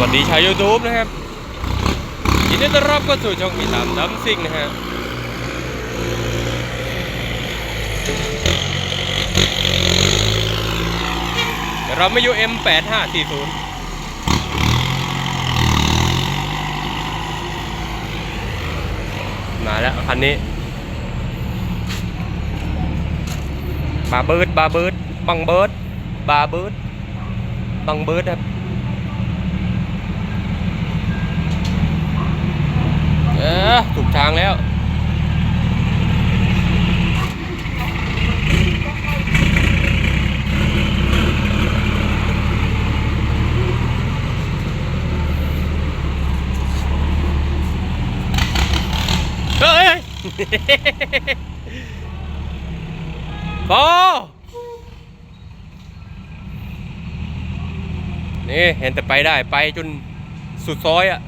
วัสดีชาว YouTube นะครับยินดีต้อนรับเข้าสู่ช่องมีตามดัมซิงนะฮะเราไม่อยู่ M8540 มาแล้วคันนี้บาเบิร์ดบาเบิร์ดบังเบิร์ดบาเบิร์ดบังเบิร์ดครับ เออถูกทางแล้ว เฮ้ยบอนี่เห็นแต่ไปได้ไปจนสุดซอยอะ